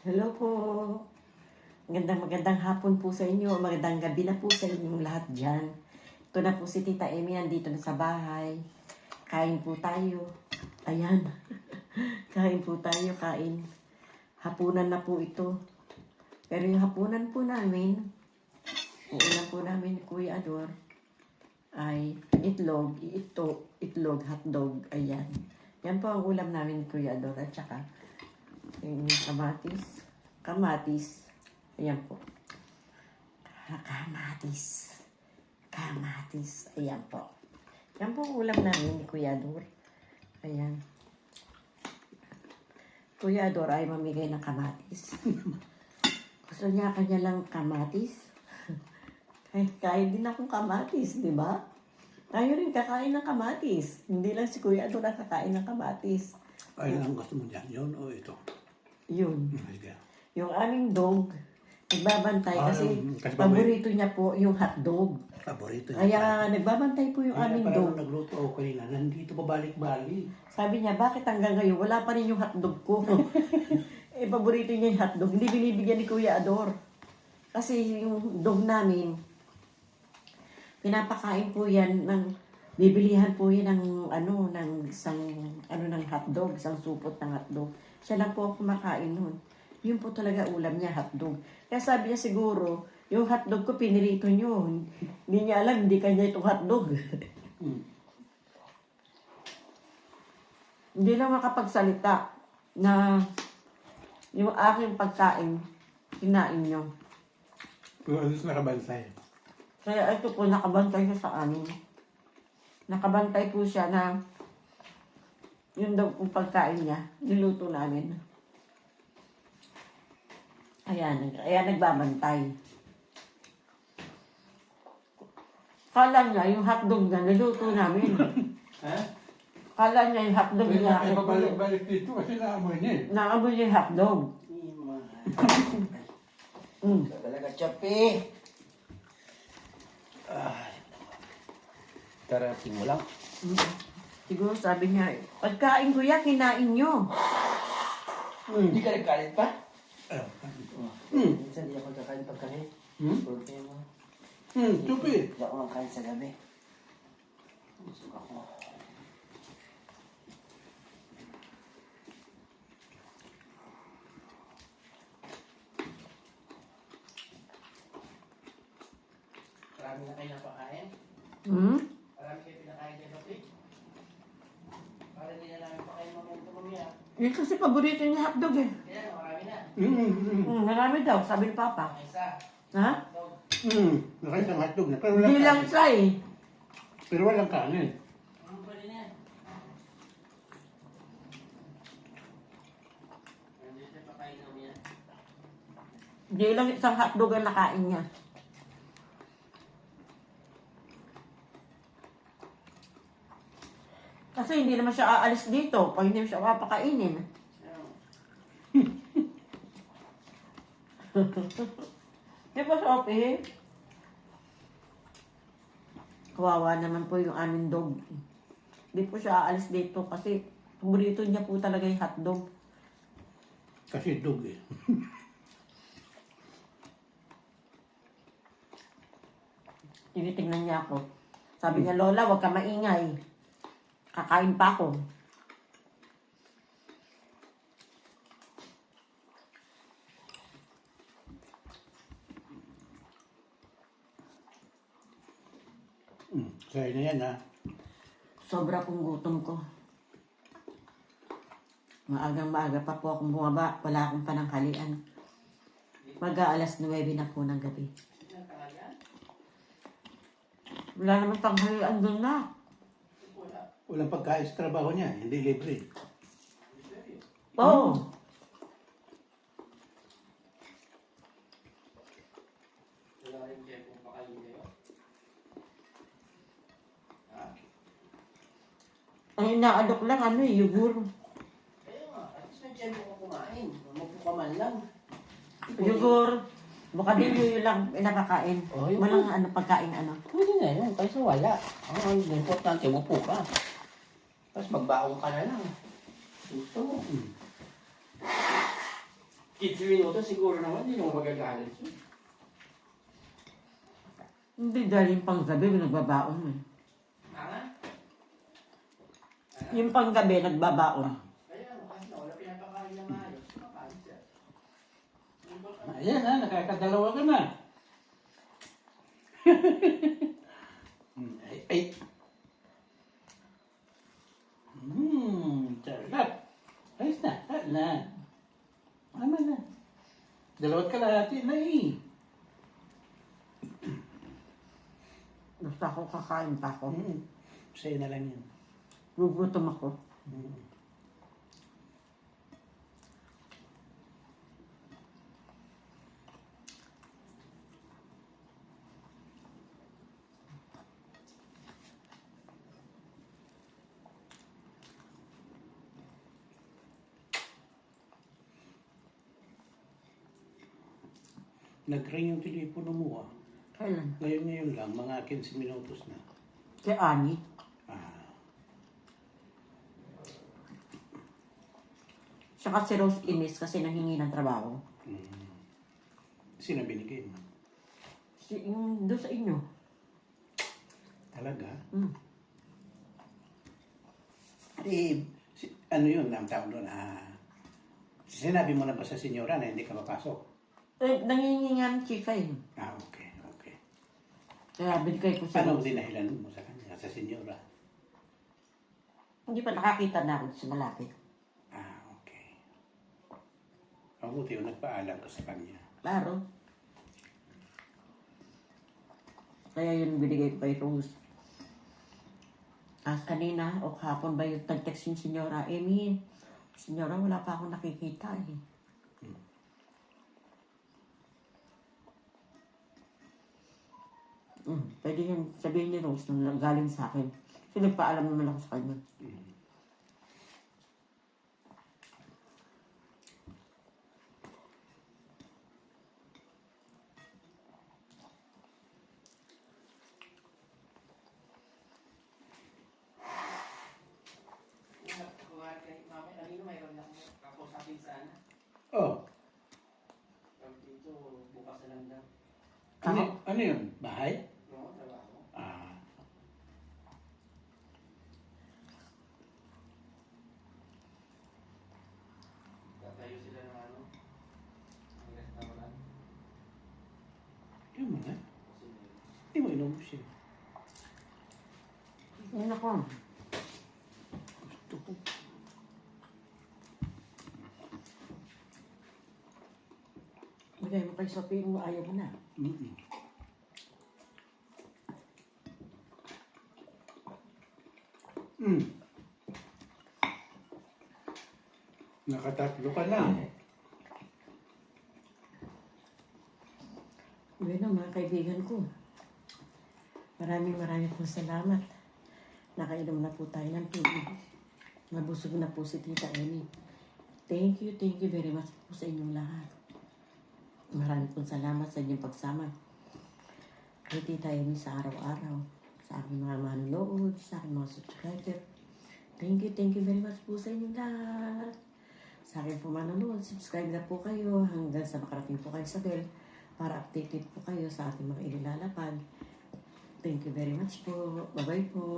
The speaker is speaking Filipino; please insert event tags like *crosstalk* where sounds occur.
Hello po. Magandang magandang hapon po sa inyo. Magandang gabi na po sa inyong lahat dyan. Ito na po si Tita Amy, nandito na sa bahay. Kain po tayo. Ayan. *laughs* kain po tayo, kain. Hapunan na po ito. Pero yung hapunan po namin, uulan po namin Kuya Ador, ay itlog, ito, itlog, hotdog, ayan. Yan po ang ulam namin Kuya Ador. At saka, yung kamatis. Kamatis. Ayan po. Kamatis. Kamatis. Ayan po. Yan po ulam namin ni Kuya Ador. Ayan. Kuya Ador ay mamigay ng kamatis. *laughs* Gusto niya kanya lang kamatis. *laughs* Ay, kain din akong kamatis, di ba? Tayo rin kakain ng kamatis. Hindi lang si Kuya Ador ang kakain ng kamatis. Ay, ang gusto mo dyan, yun o ito? Yun. Yung aming dog, nagbabantay Ah, kasi, yung- kasi paborito niya po yung hotdog. Paborito niya. Kaya nagbabantay po yung Kaya aming pala dog. nung nagluto ako kanina, nandito pa balik-balik. Sabi niya, bakit hanggang ngayon wala pa rin yung hotdog ko? *laughs* eh, paborito niya yung hotdog. Hindi binibigyan ni Kuya Ador. Kasi yung dog namin, pinapakain po yan ng, bibilihan po yan ng, ano, ng isang, ano, ng hotdog, isang supot ng hotdog. Siya lang po kumakain nun. Yun po talaga ulam niya, hotdog. Kaya sabi niya siguro, yung hotdog ko pinirito niyo. Hindi niya alam, hindi kanya itong hotdog. Hmm. hindi lang makapagsalita na yung aking pagkain, kinain nyo. Pero alis nakabantay. Kaya ito po, nakabantay siya sa amin. Nakabantay po siya na yun daw po pagkain niya, niluto namin. Ayan, ayan nagbabantay. Kala niya, yung hotdog na niluto namin. *laughs* Ha? Kala niya yung hotdog Kaya niya. ay pabalik-balik dito kasi naamoy niya eh. Naamoy niya yung hotdog. *laughs* Mm. Talaga, Chapi. Karating mo lang. Mm. Siguro sabi niya, pagkain ko yan, kinain nyo. Hindi ka nagkalit pa? Ah, Hmm. Minsan hindi ako kakain pagkain. Hmm? Mo. Hmm, tupi. Hindi ako makain sa gabi. Busog ako. Marami na kayo napakain? Hmm? Marami kayo pinakain kay Papi? Para hindi na namin pakain mamaya mamaya. Yun kasi paborito niya hotdog eh. Kaya na, marami na. Hmm, hmm, Mm, marami daw, sabi ni Papa. Ang isa. Ha? Dog. hmm. Nakain ang hotdog niya. Pero walang Hindi lang kanin. siya eh. Pero walang kanin. Ano rin yan? Hindi siya pakain mamaya. Hindi lang isang hotdog ang nakain niya. Kasi hindi naman siya aalis dito pag hindi mo siya papakainin. *laughs* Di ba, Sophie? Kawawa naman po yung aming dog. Hindi po siya aalis dito kasi paborito niya po talaga yung hotdog. Kasi dog eh. *laughs* Tinitingnan niya ako. Sabi niya, Lola, huwag ka maingay. Kakain pa ako. Hmm. Kaya na yan ha. Sobra pong gutom ko. Maagang maaga pa po akong bumaba. Wala akong pananghalian. Maga alas 9 na po ng gabi. Wala naman tanghalian doon na. Walang pagkain sa trabaho niya. Hindi libre. Oo. Oh. Ang inaadok lang, ano eh, yugur. Kaya nga, at least may tiyan mo ka kumain. Magpuka man lang. Yugur. Bukadilyo yun lang pinakakain. Oh, yun. Walang ano, pagkain ano. Pwede na yun, kaysa wala. Ang ang importante, upo ka. Tapos magbaong ka na lang. Gusto mo. 15 minutos siguro naman, hindi naman magagalit yun. Hindi dahil yung panggabi, nagbabaon eh. Tanga? Yung panggabi, nagbabaon. Kaya ano, kasi wala pinapakain na maayos. Makain siya. Ayan ha, nakakadalawa ka na. *laughs* Hmm, ay, ay. Hmm, sarap. Ayos na, sarap na. Tama na. Dalawat kalahati na eh. Basta ako kakain pa ako. Hmm. Sa'yo na lang yan. Gugutom ako. Hmm. Nag-ring yung telepono mo ah. Kailan? Ngayon ngayon lang, mga 15 minutos na. Kay Ani. Ah, Siya si Rose Ines kasi nanghingi ng trabaho. mm. Sino binigay mo? Si, yung doon sa inyo. Talaga? Mm. Eh, si, ano yun ang tawag doon? Ah, sinabi mo na ba sa senyora na hindi ka mapasok? Eh, nanghingi nga ng chika eh. Ah, okay, okay. Kaya binigay ko Paano Rose. dinahilan mo sa kanya, sa senyora? Hindi pa nakakita na ako sa malapit. Ah, okay. Mabuti yung nagpaalam ka sa kanya. Klaro. Kaya yun binigay ko kay Rose. As kanina o kahapon ba yung tag-text yung senyora, Amy, senyora wala pa akong nakikita eh. Mm, pwede yun sabihin ni Rose na galing sa akin. Kasi nagpaalam naman ako sa kanya. Mm. Oh, dito, bukas na lang daw. ano, ano yun? Bahay? No, trabaho. Ah, Tatayo sila ng ano, ng restaurant. Mga. Kasi may- Hindi mo inubos yun. Yun ako. Gusto ko. Bigay mo kay Sophie mo ayaw mo na. Mm-mm. Mm. Nakatatlo ka lang. Bueno, mga kaibigan ko. Maraming maraming po salamat. Nakainom na po tayo ng tubig. Nabusog na po si Tita Amy. Thank you, thank you very much po sa inyong lahat. Maraming po salamat sa inyong pagsama. Kay Tita Amy sa araw-araw. Sa aking mga manonood, sa aking mga subscriber. Thank you, thank you very much po sa inyong lahat. Sa akin po manonood, subscribe na po kayo hanggang sa makarating po kayo sa bell para updated po kayo sa ating mga inilalapad. Thank you very much po. Bye-bye po.